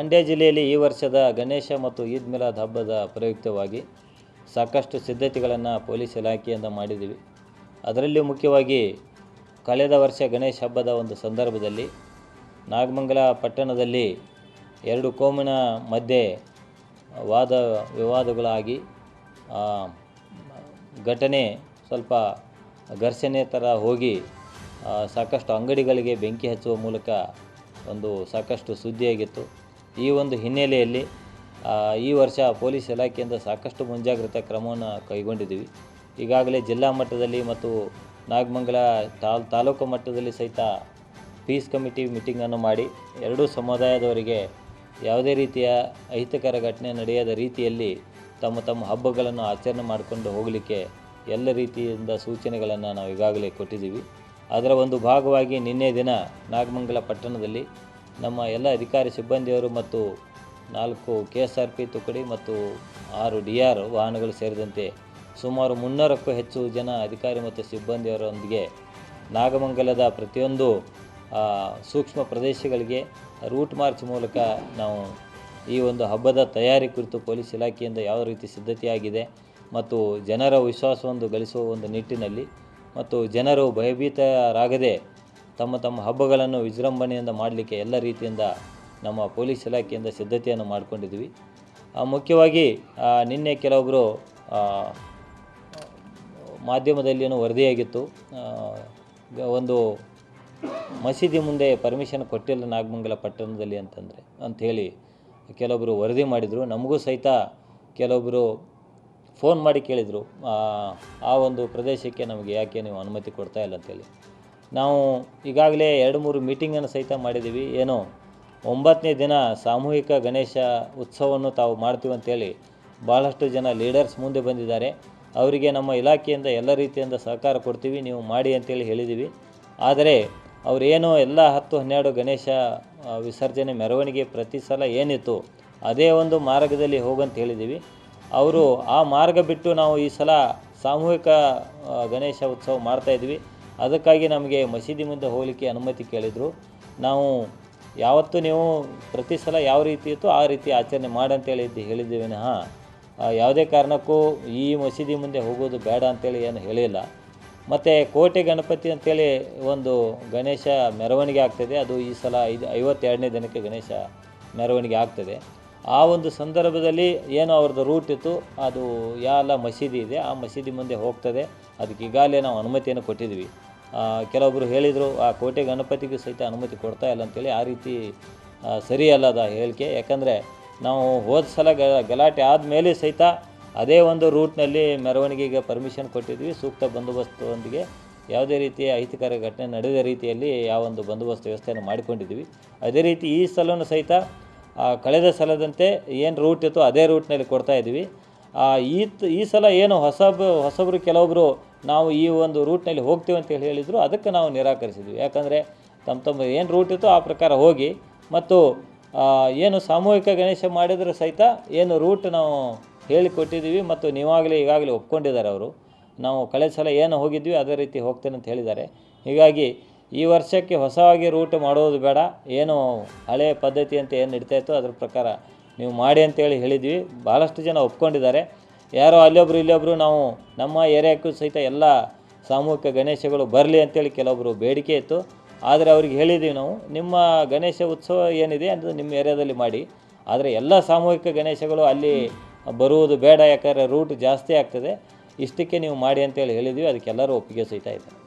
ಮಂಡ್ಯ ಜಿಲ್ಲೆಯಲ್ಲಿ ಈ ವರ್ಷದ ಗಣೇಶ ಮತ್ತು ಈದ್ ಮಿಲಾದ್ ಹಬ್ಬದ ಪ್ರಯುಕ್ತವಾಗಿ ಸಾಕಷ್ಟು ಸಿದ್ಧತೆಗಳನ್ನು ಪೊಲೀಸ್ ಇಲಾಖೆಯಿಂದ ಮಾಡಿದ್ದೀವಿ. ಅದರಲ್ಲಿ ಮುಖ್ಯವಾಗಿ ಕಳೆದ ವರ್ಷ ಗಣೇಶ ಹಬ್ಬದ ಒಂದು ಸಂದರ್ಭದಲ್ಲಿ ನಾಗಮಂಗಲ ಪಟ್ಟಣದಲ್ಲಿ ಎರಡು ಕೋಮಿನ ಮಧ್ಯೆ ವಾದ ವಿವಾದಗಳಾಗಿ ಘಟನೆ ಸ್ವಲ್ಪ ಘರ್ಷಣೆ ಥರ ಹೋಗಿ ಸಾಕಷ್ಟು ಅಂಗಡಿಗಳಿಗೆ ಬೆಂಕಿ ಹಚ್ಚುವ ಮೂಲಕ ಒಂದು ಸಾಕಷ್ಟು ಸುದ್ದಿಯಾಗಿತ್ತು. ಈ ಒಂದು ಹಿನ್ನೆಲೆಯಲ್ಲಿ ಈ ವರ್ಷ ಪೊಲೀಸ್ ಇಲಾಖೆಯಿಂದ ಸಾಕಷ್ಟು ಮುಂಜಾಗ್ರತಾ ಕ್ರಮವನ್ನು ಕೈಗೊಂಡಿದ್ದೀವಿ. ಈಗಾಗಲೇ ಜಿಲ್ಲಾ ಮಟ್ಟದಲ್ಲಿ ಮತ್ತು ನಾಗಮಂಗಲ ತಾಲ್, ತಾಲೂಕು ಮಟ್ಟದಲ್ಲಿ ಸಹಿತ ಪೀಸ್ ಕಮಿಟಿ ಮೀಟಿಂಗನ್ನು ಮಾಡಿ, ಎರಡೂ ಸಮುದಾಯದವರಿಗೆ ಯಾವುದೇ ರೀತಿಯ ಅಹಿತಕರ ಘಟನೆ ನಡೆಯದ ರೀತಿಯಲ್ಲಿ ತಮ್ಮ ತಮ್ಮ ಹಬ್ಬಗಳನ್ನು ಆಚರಣೆ ಮಾಡಿಕೊಂಡು ಹೋಗಲಿಕ್ಕೆ ಎಲ್ಲ ರೀತಿಯಿಂದ ಸೂಚನೆಗಳನ್ನು ನಾವು ಈಗಾಗಲೇ ಕೊಟ್ಟಿದ್ದೀವಿ. ಅದರ ಒಂದು ಭಾಗವಾಗಿ ನಿನ್ನೆ ದಿನ ನಾಗಮಂಗಲ ಪಟ್ಟಣದಲ್ಲಿ ನಮ್ಮ ಎಲ್ಲ ಅಧಿಕಾರಿ ಸಿಬ್ಬಂದಿಯವರು ಮತ್ತು ನಾಲ್ಕು ಕೆ ಎಸ್ ಆರ್ ಪಿ ತುಕಡಿ ಮತ್ತು ಆರು ಡಿ ಆರ್ ವಾಹನಗಳು ಸೇರಿದಂತೆ ಸುಮಾರು ಮುನ್ನೂರಕ್ಕೂ ಹೆಚ್ಚು ಜನ ಅಧಿಕಾರಿ ಮತ್ತು ಸಿಬ್ಬಂದಿಯವರೊಂದಿಗೆ ನಾಗಮಂಗಲದ ಪ್ರತಿಯೊಂದು ಸೂಕ್ಷ್ಮ ಪ್ರದೇಶಗಳಿಗೆ ರೂಟ್ ಮಾರ್ಚ್ ಮೂಲಕ ನಾವು ಈ ಒಂದು ಹಬ್ಬದ ತಯಾರಿ ಕುರಿತು ಪೊಲೀಸ್ ಇಲಾಖೆಯಿಂದ ಯಾವ ರೀತಿ ಸಿದ್ಧತೆಯಾಗಿದೆ ಮತ್ತು ಜನರ ವಿಶ್ವಾಸವನ್ನು ಗಳಿಸುವ ಒಂದು ನಿಟ್ಟಿನಲ್ಲಿ ಮತ್ತು ಜನರು ಭಯಭೀತರಾಗದೆ ತಮ್ಮ ತಮ್ಮ ಹಬ್ಬಗಳನ್ನು ವಿಜೃಂಭಣೆಯಿಂದ ಮಾಡಲಿಕ್ಕೆ ಎಲ್ಲ ರೀತಿಯಿಂದ ನಮ್ಮ ಪೊಲೀಸ್ ಇಲಾಖೆಯಿಂದ ಸಿದ್ಧತೆಯನ್ನು ಮಾಡಿಕೊಂಡಿದ್ವಿ ಮುಖ್ಯವಾಗಿ ನಿನ್ನೆ ಕೆಲವೊಬ್ಬರು ಮಾಧ್ಯಮದಲ್ಲಿಯೂ ವರದಿಯಾಗಿತ್ತು. ಒಂದು ಮಸೀದಿ ಮುಂದೆ ಪರ್ಮಿಷನ್ ಕೊಟ್ಟಿಲ್ಲ ನಾಗಮಂಗಲ ಪಟ್ಟಣದಲ್ಲಿ ಅಂತಂದರೆ, ಅಂಥೇಳಿ ಕೆಲವೊಬ್ಬರು ವರದಿ ಮಾಡಿದರು. ನಮಗೂ ಸಹಿತ ಕೆಲವೊಬ್ಬರು ಫೋನ್ ಮಾಡಿ ಕೇಳಿದರು. ಆ ಒಂದು ಪ್ರದೇಶಕ್ಕೆ ನಮಗೆ ಯಾಕೆ ನೀವು ಅನುಮತಿ ಕೊಡ್ತಾ ಇಲ್ಲ ಅಂತೇಳಿ ನಾವು ಈಗಾಗಲೇ ಎರಡು ಮೂರು ಮೀಟಿಂಗನ್ನು ಸಹಿತ ಮಾಡಿದ್ದೀವಿ. ಏನೋ ಒಂಬತ್ತನೇ ದಿನ ಸಾಮೂಹಿಕ ಗಣೇಶ ಉತ್ಸವವನ್ನು ತಾವು ಮಾಡ್ತೀವಿ ಅಂತೇಳಿ ಭಾಳಷ್ಟು ಜನ ಲೀಡರ್ಸ್ ಮುಂದೆ ಬಂದಿದ್ದಾರೆ. ಅವರಿಗೆ ನಮ್ಮ ಇಲಾಖೆಯಿಂದ ಎಲ್ಲ ರೀತಿಯಿಂದ ಸಹಕಾರ ಕೊಡ್ತೀವಿ, ನೀವು ಮಾಡಿ ಅಂತೇಳಿ ಹೇಳಿದ್ದೀವಿ. ಆದರೆ ಅವರೇನು ಎಲ್ಲ ಹತ್ತು ಹನ್ನೆರಡು ಗಣೇಶ ವಿಸರ್ಜನೆ ಮೆರವಣಿಗೆ ಪ್ರತಿ ಸಲ ಏನಿತ್ತು, ಅದೇ ಒಂದು ಮಾರ್ಗದಲ್ಲಿ ಹೋಗಂತ ಹೇಳಿದ್ದೀವಿ. ಅವರು ಆ ಮಾರ್ಗ ಬಿಟ್ಟು ನಾವು ಈ ಸಲ ಸಾಮೂಹಿಕ ಗಣೇಶ ಉತ್ಸವ ಮಾಡ್ತಾಯಿದ್ವಿ ಅದಕ್ಕಾಗಿ ನಮಗೆ ಮಸೀದಿ ಮುಂದೆ ಹೋಗಲಿಕ್ಕೆ ಅನುಮತಿ ಕೇಳಿದರು. ನಾವು ಯಾವತ್ತೂ ನೀವು ಪ್ರತಿ ಸಲ ಯಾವ ರೀತಿ ಇತ್ತು ಆ ರೀತಿ ಆಚರಣೆ ಮಾಡಂತೇಳಿ ಇದ್ದು ಹೇಳಿದ್ದೇವೆ ಹಾಂ ಯಾವುದೇ ಕಾರಣಕ್ಕೂ ಈ ಮಸೀದಿ ಮುಂದೆ ಹೋಗೋದು ಬೇಡ ಅಂತೇಳಿ ಏನು ಹೇಳಿಲ್ಲ. ಮತ್ತು ಕೋಟೆ ಗಣಪತಿ ಅಂತೇಳಿ ಒಂದು ಗಣೇಶ ಮೆರವಣಿಗೆ ಆಗ್ತದೆ. ಅದು ಈ ಸಲ ಐದು, ಐವತ್ತೆರಡನೇ ದಿನಕ್ಕೆ ಗಣೇಶ ಮೆರವಣಿಗೆ ಆಗ್ತದೆ. ಆ ಒಂದು ಸಂದರ್ಭದಲ್ಲಿ ಏನು ಅವ್ರದ್ದು ರೂಟ್ ಇತ್ತು, ಅದು ಯಾವ ಮಸೀದಿ ಇದೆ. ಆ ಮಸೀದಿ ಮುಂದೆ ಹೋಗ್ತದೆ. ಅದಕ್ಕೆ ಈಗಾಗಲೇ ನಾವು ಅನುಮತಿಯನ್ನು ಕೊಟ್ಟಿದ್ವಿ ಕೆಲವೊಬ್ಬರು ಹೇಳಿದರು ಆ ಕೋಟೆ ಗಣಪತಿಗೂ ಸಹಿತ ಅನುಮತಿ ಕೊಡ್ತಾ ಇಲ್ಲ ಅಂತೇಳಿ ಆ ರೀತಿ ಸರಿ ಸರಿಯಲ್ಲದ ಹೇಳಿಕೆ. ಯಾಕಂದರೆ ನಾವು ಹೋದ ಸಲ ಗ ಗಲಾಟೆ ಆದಮೇಲೆ ಸಹಿತ ಅದೇ ಒಂದು ರೂಟ್ನಲ್ಲಿ ಮೆರವಣಿಗೆಗೆ ಪರ್ಮಿಷನ್ ಕೊಟ್ಟಿದ್ವಿ. ಸೂಕ್ತ ಬಂದೋಬಸ್ತೊಂದಿಗೆ ಯಾವುದೇ ರೀತಿಯ ಅಹಿತಕರ ಘಟನೆ ನಡೆದ ರೀತಿಯಲ್ಲಿ ಯಾವ ಒಂದು ಬಂದೋಬಸ್ತ್ ವ್ಯವಸ್ಥೆಯನ್ನು ಮಾಡಿಕೊಂಡಿದ್ವಿ ಅದೇ ರೀತಿ ಈ ಸಲನೂ ಸಹಿತ ಕಳೆದ ಸಲದಂತೆ ಏನು ರೂಟ್ ಇತ್ತು ಅದೇ ರೂಟ್ನಲ್ಲಿ ಕೊಡ್ತಾ ಇದ್ವಿ ಆ, ಈ ಈ ಸಲ ಏನು ಹೊಸಬ, ಹೊಸಬರು ಕೆಲವೊಬ್ಬರು ನಾವು ಈ ಒಂದು ರೂಟ್ನಲ್ಲಿ ಹೋಗ್ತೀವಿ ಅಂತೇಳಿ ಹೇಳಿದರು, ಅದಕ್ಕೆ ನಾವು ನಿರಾಕರಿಸಿದ್ವಿ. ಯಾಕಂದರೆ ತಮ್ಮ ತಮ್ಮ ಏನು ರೂಟ್ ಇತ್ತು ಆ ಪ್ರಕಾರ ಹೋಗಿ, ಮತ್ತು ಏನು ಸಾಮೂಹಿಕ ಗಣೇಶ ಮಾಡಿದರೂ ಸಹಿತ ಏನು ರೂಟ್ ನಾವು ಹೇಳಿಕೊಟ್ಟಿದ್ದೀವಿ, ಮತ್ತು ನೀವಾಗಲೇ ಈಗಾಗಲೇ ಒಪ್ಕೊಂಡಿದ್ದಾರೆ ಅವರು. ನಾವು ಕಳೆದ ಸಲ ಏನು ಹೋಗಿದ್ವಿ, ಅದೇ ರೀತಿ ಹೋಗ್ತೇನೆ ಅಂತ ಹೇಳಿದ್ದಾರೆ. ಹೀಗಾಗಿ ಈ ವರ್ಷಕ್ಕೆ ಹೊಸವಾಗಿ ರೂಟ್ ಮಾಡೋದು ಬೇಡ, ಏನು ಹಳೆಯ ಪದ್ಧತಿ ಅಂತ ಏನು ನಡೀತಾ ಇತ್ತು ಅದ್ರ ಪ್ರಕಾರ ನೀವು ಮಾಡಿ ಅಂತೇಳಿ ಹೇಳಿದ್ವಿ. ಭಾಳಷ್ಟು ಜನ ಒಪ್ಕೊಂಡಿದ್ದಾರೆ. ಯಾರೋ ಅಲ್ಲೊಬ್ರು ಇಲ್ಲೊಬ್ಬರು ನಾವು ನಮ್ಮ ಏರಿಯಾಕ್ಕೂ ಸಹಿತ ಎಲ್ಲ ಸಾಮೂಹಿಕ ಗಣೇಶಗಳು ಬರಲಿ ಅಂತೇಳಿ ಕೆಲವೊಬ್ಬರು ಬೇಡಿಕೆ ಇತ್ತು. ಆದರೆ ಅವ್ರಿಗೆ ಹೇಳಿದ್ದೀವಿ ನಾವು, ನಿಮ್ಮ ಗಣೇಶ ಉತ್ಸವ ಏನಿದೆ ಅದು ನಿಮ್ಮ ಏರಿಯಾದಲ್ಲಿ ಮಾಡಿ. ಆದರೆ ಎಲ್ಲ ಸಾಮೂಹಿಕ ಗಣೇಶಗಳು ಅಲ್ಲಿ ಬರುವುದು ಬೇಡ ಯಾಕಂದರೆ ರೂಟ್ ಜಾಸ್ತಿ ಆಗ್ತದೆ. ಇಷ್ಟಕ್ಕೆ ನೀವು ಮಾಡಿ ಅಂತೇಳಿ ಹೇಳಿದ್ವಿ. ಅದಕ್ಕೆಲ್ಲರೂ ಒಪ್ಪಿಗೆ ಸಹಿತ ಇದೆ